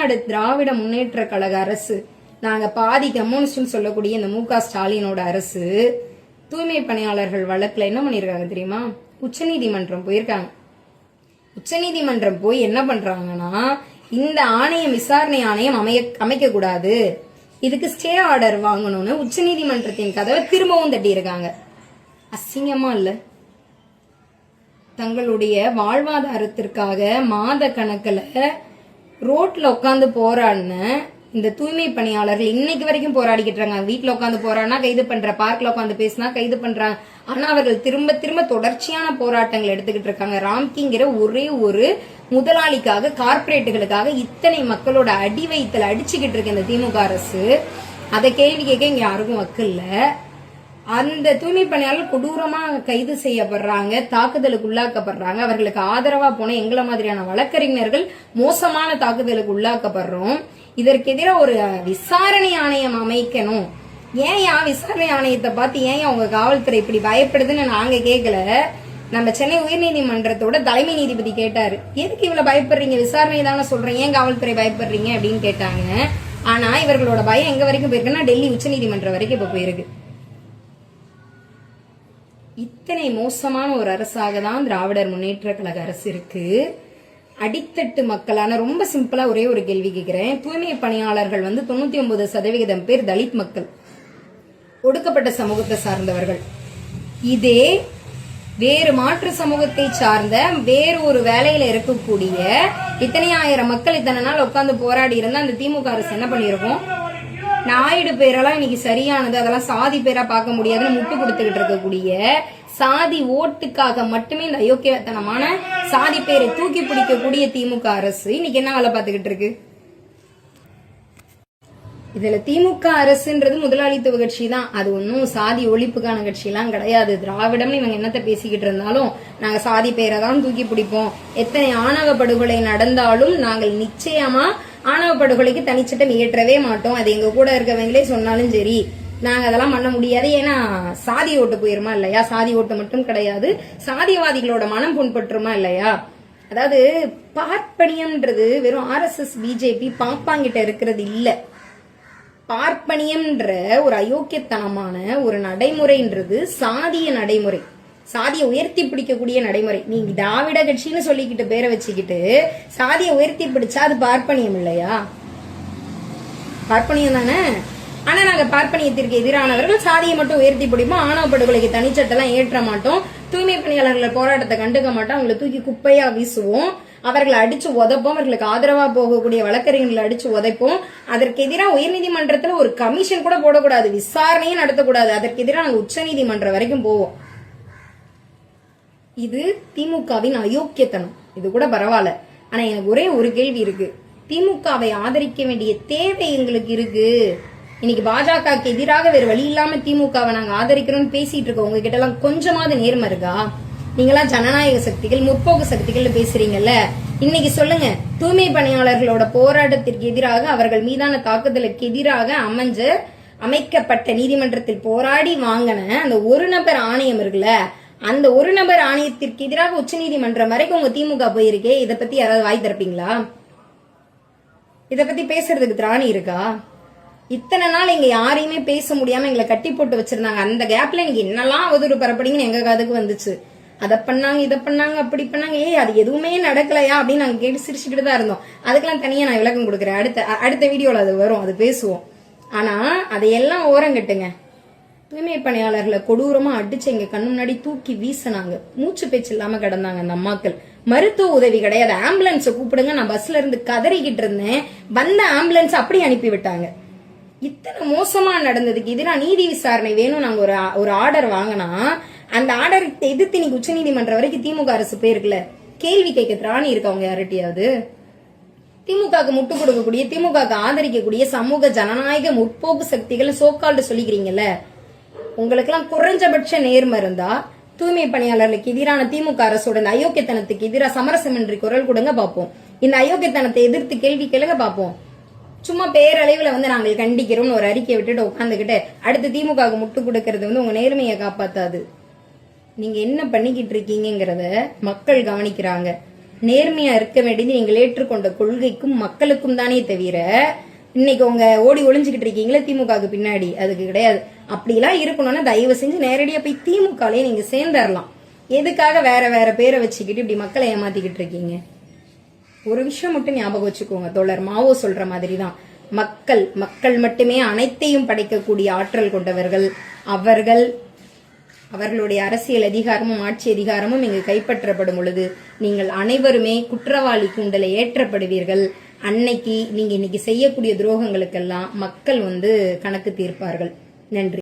தமிழ்நாடு திராவிட முன்னேற்ற கழக அரசு நாங்க பாதி கம்யூனிஸ்ட்னு சொல்லக்கூடிய இந்த மு க ஸ்டாலினோட அரசு தூய்மை பணியாளர்கள் வழக்குல என்ன பண்ணிருக்காங்க தெரியுமா? உச்சநீதிமன்றம் போயிருக்காங்க. உச்சநீதிமன்றம் போய் என்ன பண்றாங்கன்னா இந்த ஆணையம் விசாரணை ஆணையம் அமைய அமைக்க கூடாது இதுக்கு ஸ்டே ஆர்டர் வாங்கணும்னு உச்சநீதிமன்றத்தின் கதவை திரும்பவும் தட்டியிருக்காங்க. அசிங்கமா இல்ல? தங்களுடைய வாழ்வாதாரத்திற்காக மாத கணக்கில் ரோட்ல உட்காந்து போராடின இந்த தூய்மை பணியாளர்கள் இன்னைக்கு வரைக்கும் போராடிக்கிட்டு இருக்காங்க. வீட்டுல உட்காந்து போராடினா கைது பண்ற பார்க்ல உட்காந்து பேசினா கைது பண்றாங்க ஆனா அவர்கள் திரும்ப திரும்ப தொடர்ச்சியான போராட்டங்கள் எடுத்துக்கிட்டு இருக்காங்க. ராம்கிங்கிற ஒரே ஒரு முதலாளிக்காக கார்ப்பரேட்டுகளுக்காக இத்தனை மக்களோட அடி வயிற்றுல அடிச்சுக்கிட்டு இருக்க இந்த திமுக அரசு. அதை கேள்வி கேட்க இங்க யாருக்கும் வக்கில்ல. அந்த தூய்மை பணியாளர் கொடூரமாக கைது செய்யப்படுறாங்க தாக்குதலுக்கு உள்ளாக்கப்படுறாங்க அவர்களுக்கு ஆதரவாக போன எங்களை மாதிரியான வழக்கறிஞர்கள் மோசமான தாக்குதலுக்கு உள்ளாக்கப்படுறோம் இதற்கு எதிராக ஒரு விசாரணை ஆணையம் அமைக்கணும். ஏன் யா விசாரணை ஆணையத்தை பார்த்து ஏன் அவங்க காவல்துறை இப்படி பயப்படுதுன்னு நாங்கள் கேட்கல நம்ம சென்னை உயர்நீதிமன்றத்தோட தலைமை நீதிபதி கேட்டார். எதுக்கு இவ்வளோ பயப்படுறீங்க? விசாரணை தானே சொல்கிறேன் ஏன் காவல்துறை பயப்படுறீங்க அப்படின்னு கேட்டாங்க. ஆனால் இவர்களோட பயம் எங்கே வரைக்கும் போயிருக்குன்னா டெல்லி உச்சநீதிமன்றம் வரைக்கும் இப்போ போயிருக்கு. இத்தனை மோசமான ஒரு அரசாக தான் திராவிடர் முன்னேற்ற கழக அரசு இருக்கு. அடித்தட்டு மக்களான ரொம்ப சிம்பிளா ஒரே ஒரு கேள்வி கேட்கிறேன் தூய்மை பணியாளர்கள் வந்து தொண்ணூத்தி ஒன்பது சதவிகிதம் பேர் தலித் மக்கள் ஒடுக்கப்பட்ட சமூகத்தை சார்ந்தவர்கள். இதே வேறு மாற்று சமூகத்தை சார்ந்த வேறு ஒரு வேலையில இருக்கக்கூடிய இத்தனை ஆயிரம் மக்கள் இத்தனை நாள் உட்காந்து போராடி இருந்தா அந்த திமுக அரசு என்ன பண்ணியிருக்கோம்? நாயுடு பேரெல்லாம் இன்னைக்கு சரியானது. அதெல்லாம் சாதி பேரா பார்க்க முடியாதுன்னு முட்டு கொடுத்துக்கிட்டு இருக்கக்கூடிய சாதி ஓட்டுக்காக மட்டுமே இந்த அயோக்கியத்தனமான சாதி பேரை தூக்கி பிடிக்கக்கூடிய திமுக அரசு இன்னைக்கு என்ன வேலை பார்த்துக்கிட்டு இருக்கு? இதுல திமுக அரசுன்றது முதலாளித்துவ கட்சி தான். அது ஒன்றும் சாதி ஒழிப்புக்கான கட்சியெல்லாம் கிடையாது. திராவிடம்னு இவங்க என்னத்த பேசிக்கிட்டு இருந்தாலும் நாங்க சாதி பேரை தான் தூக்கி பிடிப்போம். எத்தனை ஆணவ படுகொலை நடந்தாலும் நாங்கள் நிச்சயமா ஆணவ படுகொலைக்கு தனிச்சட்டம் இயற்றவே மாட்டோம். அது எங்க கூட இருக்கவங்களே சொன்னாலும் சரி நாங்க அதெல்லாம் பண்ண முடியாது. ஏன்னா சாதி ஓட்டு போயிருமா இல்லையா? சாதி ஓட்டு மட்டும் கிடையாது. சாதிவாதிகளோட மனம் புண்பற்றுமா இல்லையா? அதாவது பார்ப்பனியம்ன்றது வெறும் ஆர்எஸ்எஸ் பிஜேபி பாப்பாங்கிட்ட இருக்கிறது இல்ல. பார்ப்பனியம்ன்ற ஒரு அயோக்கியத்தனமான ஒரு நடைமுறைன்றது சாதிய நடைமுறை. சாதியை உயர்த்தி பிடிக்கக்கூடிய நடைமுறை. நீங்க திராவிட கட்சின்னு சொல்லிக்கிட்டு பேரை வச்சுக்கிட்டு சாதியை உயர்த்தி பிடிச்சா அது பார்ப்பனியம் இல்லையா? பார்ப்பனியம் தானே? ஆனா நாங்க பார்ப்பனியத்திற்கு எதிரானவர்கள் சாதியை மட்டும் உயர்த்தி பிடிப்போம். ஆணவ படுகொலைக்கு தனிச்சட்டெல்லாம் ஏற்ற மாட்டோம். தூய்மை பணியாளர்கள் போராட்டத்தை கண்டுக்க மாட்டோம். அவங்களை தூக்கி குப்பையா வீசுவோம். அவர்களை அடிச்சு உதைப்போம். அவர்களுக்கு ஆதரவா போகக்கூடிய வழக்கறிஞர்களை அடிச்சு உதைப்போம். அதற்கு எதிராக உயர்நீதிமன்றத்துல ஒரு கமிஷன் கூட போடக்கூடாது. விசாரணையும் நடத்தக்கூடாது. அதற்கு எதிராக நாங்கள் உச்சநீதிமன்றம் வரைக்கும் போவோம். இது திமுகவின் அயோக்கியத்தனம். இது கூட பரவாயில்ல. ஆனா எனக்கு ஒரே ஒரு கேள்வி இருக்கு. திமுகவை ஆதரிக்க வேண்டிய தேவை எங்களுக்கு இருக்கு. இன்னைக்கு பாஜகவுக்கு எதிராக வேறு வழி இல்லாம திமுகவை நாங்க ஆதரிக்கிறோம்னு பேசிட்டு இருக்கோம். உங்ககிட்ட எல்லாம் கொஞ்சமாவது நேர்மை இருக்கா? நீங்களாம் ஜனநாயக சக்திகள் முற்போக்கு சக்திகள் பேசுறீங்கல்ல. இன்னைக்கு சொல்லுங்க. தூய்மை பணியாளர்களோட போராட்டத்திற்கு எதிராக அவர்கள் மீதான தாக்குதலுக்கு எதிராக அமைஞ்ச அமைக்கப்பட்ட நீதிமன்றத்தில் போராடி வாங்கின அந்த ஒரு நபர் ஆணையம் இருக்குல்ல அந்த ஒரு நபர் ஆணையத்திற்கு எதிராக உச்சநீதிமன்றம் வரைக்கும் உங்க திமுக போயிருக்கே இதை பத்தி யாராவது வாய் திறப்பீங்களா? இதை பத்தி பேசுறதுக்கு திராணி இருக்கா? இத்தனை நாள் இங்க யாரையுமே பேச முடியாம எங்களை கட்டி போட்டு வச்சிருந்தாங்க. அந்த கேப்ல நீங்க என்னெல்லாம் அவதூறு பரப்படிங்கன்னு எங்க காதுக்கு வந்துச்சு. அதை பண்ணாங்க இதை பண்ணாங்க அப்படி பண்ணாங்க. ஏய் அது எதுவுமே நடக்கலையா? அப்படின்னு நாங்க கேட்டு சிரிச்சுக்கிட்டு தான் இருந்தோம். அதுக்கெல்லாம் தனியா நான் விளக்கம் கொடுக்குறேன். அடுத்த அடுத்த வீடியோல அது வரும் அது பேசுவோம். ஆனா அதையெல்லாம் ஓரங்கட்டுங்க. தூய்மை பணியாளர்களை கொடூரமா அடிச்சு எங்க கண்ணு முன்னாடி தூக்கி வீசினாங்க. மூச்சு பேச்சு இல்லாம கிடந்தாங்க அந்த அம்மாக்கள். மருத்துவ உதவி கிடையாது. ஆம்புலன்ஸை கூப்பிடுங்க. நான் பஸ்ல இருந்து கதறிக்கிட்டு இருந்தேன். வந்த ஆம்புலன்ஸ் அப்படி அனுப்பி விட்டாங்க இத்தனை மோசமா நடந்ததுக்கு எதிராக நீதி விசாரணை வேணும் நாங்க ஒரு ஒரு ஆர்டர் வாங்கினா அந்த ஆர்டர் எதிர்த்து நீங்க உச்சநீதிமன்றம் வரைக்கும் திமுக அரசு போயிருக்குல கேள்வி கேட்க திராணி இருக்கவங்க யார்கிட்டயாவது? திமுகவுக்கு முட்டு கொடுக்கக்கூடிய திமுகவுக்கு ஆதரிக்கக்கூடிய சமூக ஜனநாயக முற்போக்கு சக்திகள் சோக்கால்டு சொல்லிக்கிறீங்கல்ல. உங்களுக்கெல்லாம் குறைஞ்சபட்ச நேர்மை இருந்தா தூய்மை பணியாளர்களுக்கு எதிரான திமுக அரசோட இந்த அயோக்கியத்தனத்துக்கு எதிராக சமரசமின்றி குரல் கொடுங்க பார்ப்போம் இந்த அயோக்கியத்தனத்தை எதிர்த்து கேள்வி கேளுங்க பார்ப்போம் சும்மா பேரளவில் வந்து நாங்கள் கண்டிக்கிறோம்னு ஒரு அறிக்கை விட்டுட்டு உட்காந்துக்கிட்டு அடுத்து திமுகவுக்கு முட்டு கொடுக்கறது வந்து உங்க நேர்மையை காப்பாத்தாது. நீங்க என்ன பண்ணிக்கிட்டு இருக்கீங்கங்கிறத மக்கள் கவனிக்கிறாங்க. நேர்மையா இருக்க வேண்டியது நீங்கள் ஏற்றுக்கொண்ட கொள்கைக்கும் மக்களுக்கும் தானே தவிர இன்னைக்கு உங்க ஓடி ஒளிஞ்சுக்கிட்டு இருக்கீங்களா திமுகவுக்கு பின்னாடி. அதுக்கு கிடையாது. அப்படிலாம் இருக்கணும்னா தயவு செஞ்சு நேரடியாக போய் திமுகலையே நீங்கள் சேர்ந்துடலாம் எதுக்காக வேற வேற பேரை வச்சுக்கிட்டு இப்படி மக்களை ஏமாத்திக்கிட்டு இருக்கீங்க? ஒரு விஷயம் மட்டும் ஞாபகம் வச்சுக்கோங்க தோழர். மாவோ சொல்ற மாதிரி தான் மக்கள் மக்கள் மட்டுமே அனைத்தையும் படைக்கக்கூடிய ஆற்றல் கொண்டவர்கள் அவர்கள். அவர்களுடைய அரசியல் அதிகாரமும் ஆட்சி அதிகாரமும் இங்கு கைப்பற்றப்படும் பொழுது நீங்கள் அனைவருமே குற்றவாளி கூண்டலை ஏற்றப்படுவீர்கள். அன்னைக்கு நீங்க இன்னைக்கு செய்யக்கூடிய துரோகங்களுக்கெல்லாம் மக்கள் வந்து கணக்கு தீர்ப்பார்கள். நன்றி.